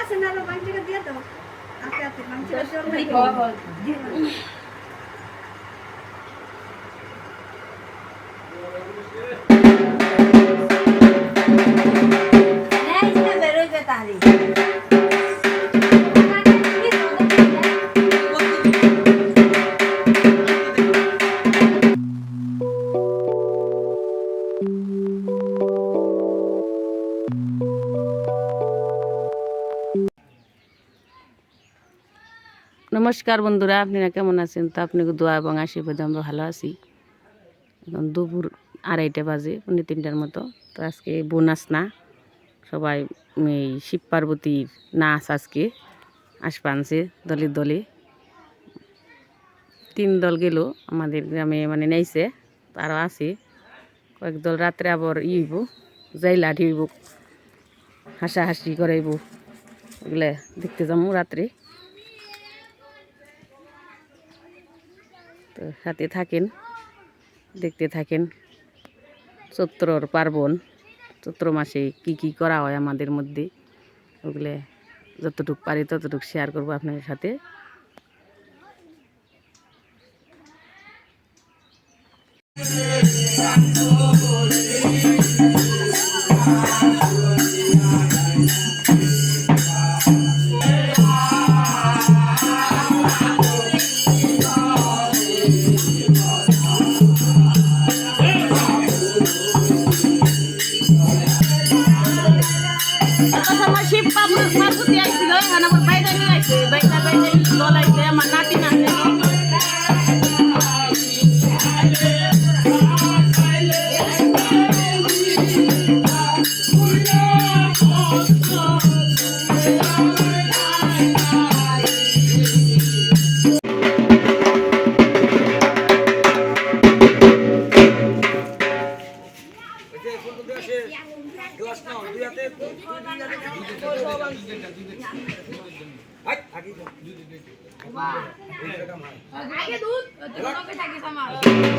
আছে না আরও পাঁচটা দিয়ে দাও আপে আপে নমস্কার বন্ধুরা, আপনারা কেমন আছেন? তো আপনাকে দোয়া এবং আশীর্বাদে আমরা ভালো আছি। এখন দুপুর আড়াইটা বাজে পনেরো তিনটার মতো। তো আজকে বোনাস না, সবাই এই শিব পার্বতীর নাচ আজকে আসবে দলে দলে। তিন দল গেল, আমাদের গ্রামে মানে নেইছে তারও আছে। কয়েক দল রাত্রে আবার ইব যাই লাঠি হইব, হাসাহাসি করাইব। এগুলা দেখতে যাব রাত্রে। তো সাথে থাকেন, দেখতে থাকেন। চৈত্রর পার্বণ, চৈত্র মাসে কি কি করা হয় আমাদের মধ্যে, ওগুলো যতটুকু পারি ততটুকু শেয়ার করব আপনাদের সাথে। আমার বাইরে নিয়ে তো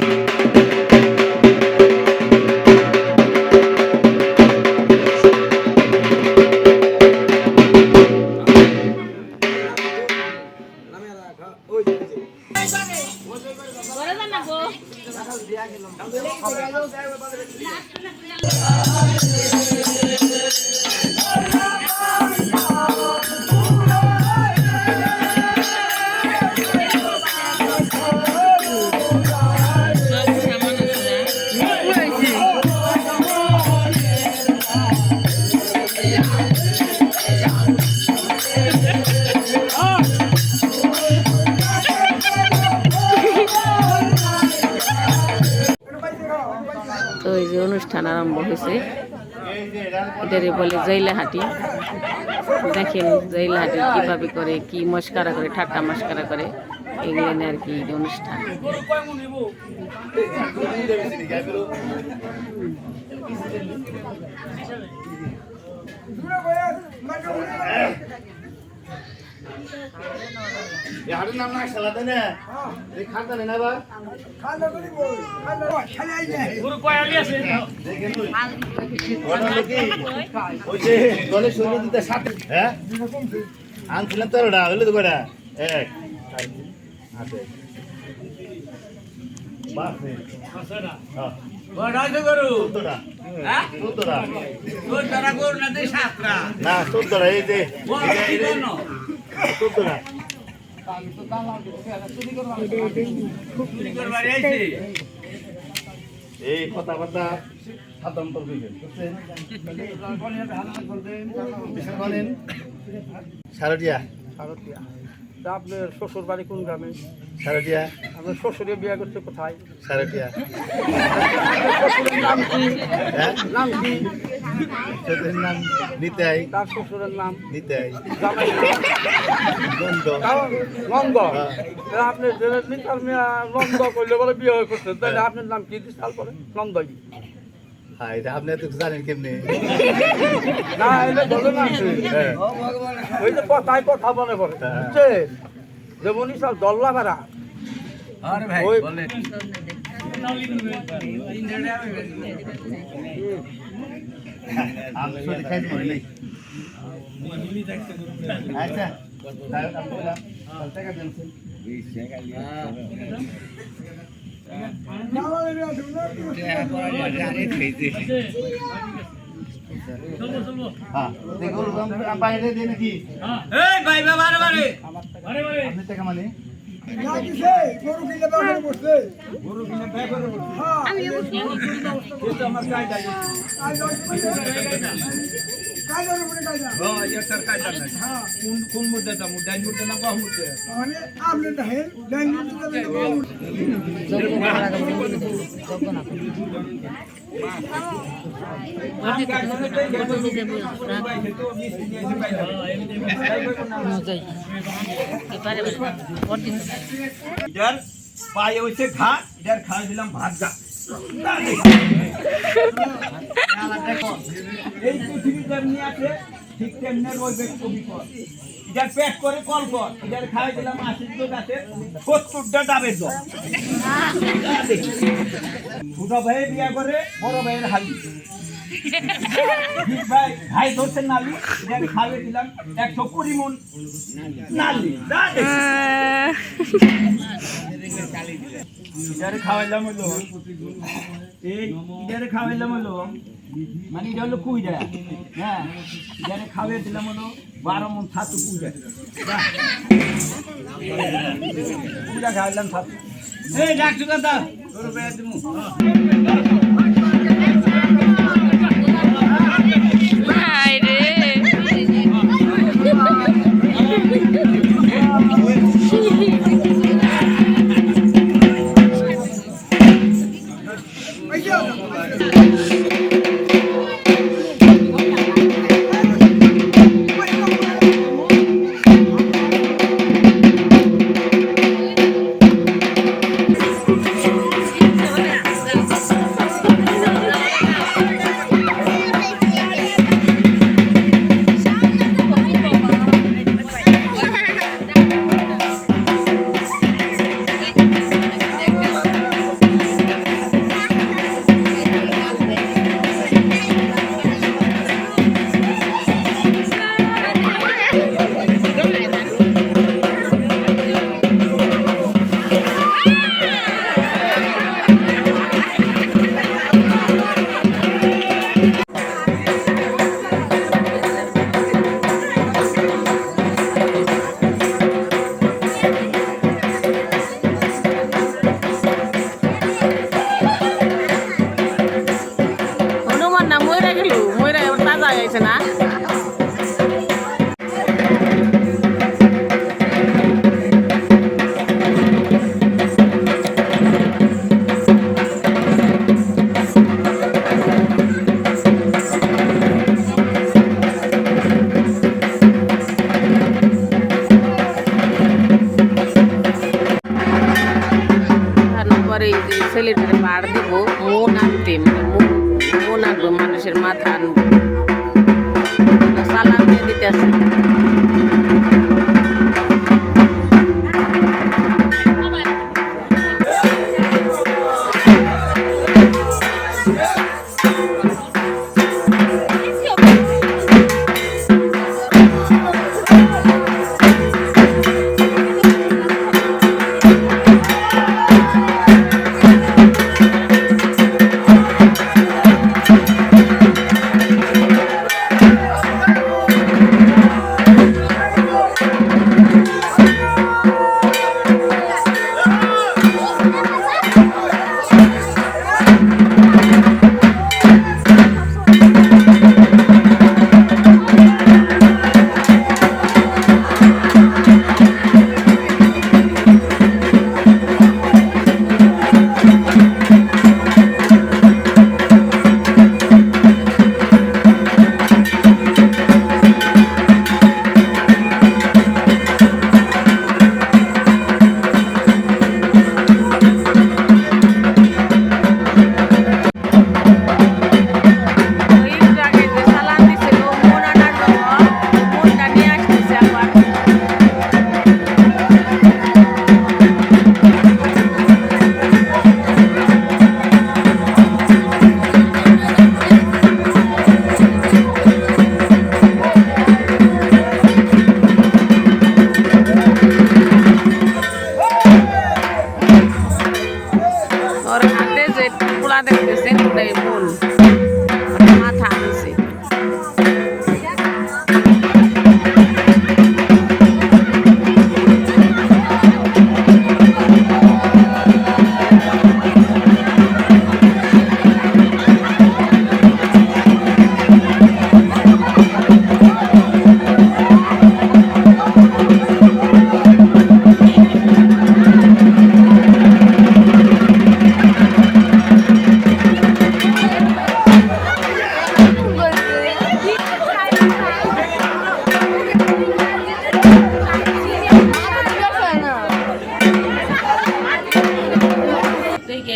অনুষ্ঠান আরম্ভ হয়েছে এটারে বলে জৈলাহাটি দেখেন জৈলাহাটি কীভাবে করে, কি মস্কারা করে, ঠাট্টা মস্কারা করে। এগুলো আর কি অনুষ্ঠান। হাটের নাম না খেলাতে না। এই খাতা নেই না বা দেখেন তুই। ওটা হলো কি? ওই যে দলের সৈন্যদের সাথে। হ্যাঁ? আনছিলাম তো ওটা হলো তো কটা এক। হাতে। বাস নেই হ্যাঁ। না চোদ্দটা এই যে এই সাধারণত বুঝছেন বিশাল বলেন শারদিয়া ভারতীয় তা আপনার শ্বশুর বাড়ি কোন গ্রামে? শারদিয়া আপনার শ্বশুরে বিয়ে করছে কোথায়? শারদিয়া নাম কি? হ্যাঁ? নাম কি? ছোটের নাম নিতাই। তার শ্বশুরের নাম নিতাই। নন্দ নন্দ হ্যাঁ। তা আপনি জেনের নিতার মেয়া নন্দ করলে বলে বিয়ে হয়ে করছেন তাহলে আপনার নাম কি দিশাল পরে নন্দই হ্যাঁ এটা আপনি তো জানেন কেমনি? না এলে বলে না হ্যাঁ। ওই যে কথায় কথা বলে পরে হ্যাঁ। বুঝছে? সব দল্লা ভাড়া ওই আমি সত্যি খাইতে মনে নেই আচ্ছা তাহলে আমি টাকা দেন হ্যাঁ নাকি আপনি টাকা মানে কোন মুদ্রাটা মুদ্রা মুদ্রা না বাহ মুদ্রা এটার পায়ে হচ্ছে ঘা এটার খাল দিলাম ভাত গা এই পৃথিবী যেমনি আছে, ঠিক তেমনি কবি কর এটার পেট করে কল কর এটার খাই দিলাম আশির গাছে সত্তরটা ডাবের জল ছোট ভাইয়ের বিয়া করে, বড় ভাইয়ের হালি ভাই ভাই নালি খাওয়াই দিলাম একশো কুড়ি মন নালি খাওয়াইলাম হলো খাওয়াইলাম মানে এটা হলো কুইডা হ্যাঁ ইটারে খাওয়াই দিলাম হলো বারো মন ছাতু কুইডা কুইডা খাওয়াইলাম ছাতু এই ডাকছু কথা তোর বেড়া পরে ছেলেটারে পাড় দিব মন আনতে মানে মন মন আনব মানুষের মাথা আনব। দিতে আসে nada crescente da bolo.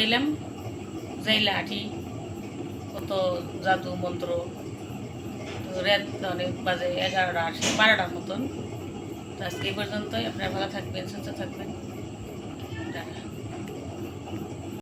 এলাম যাইলা আঠি। কত জাদু মন্ত্র। রাত অনেক বাজে, এগারোটা আসে বারোটার মতন। তো আজকে পর্যন্তই। আপনারা ভালো থাকবেন, সুস্থ থাকবেন।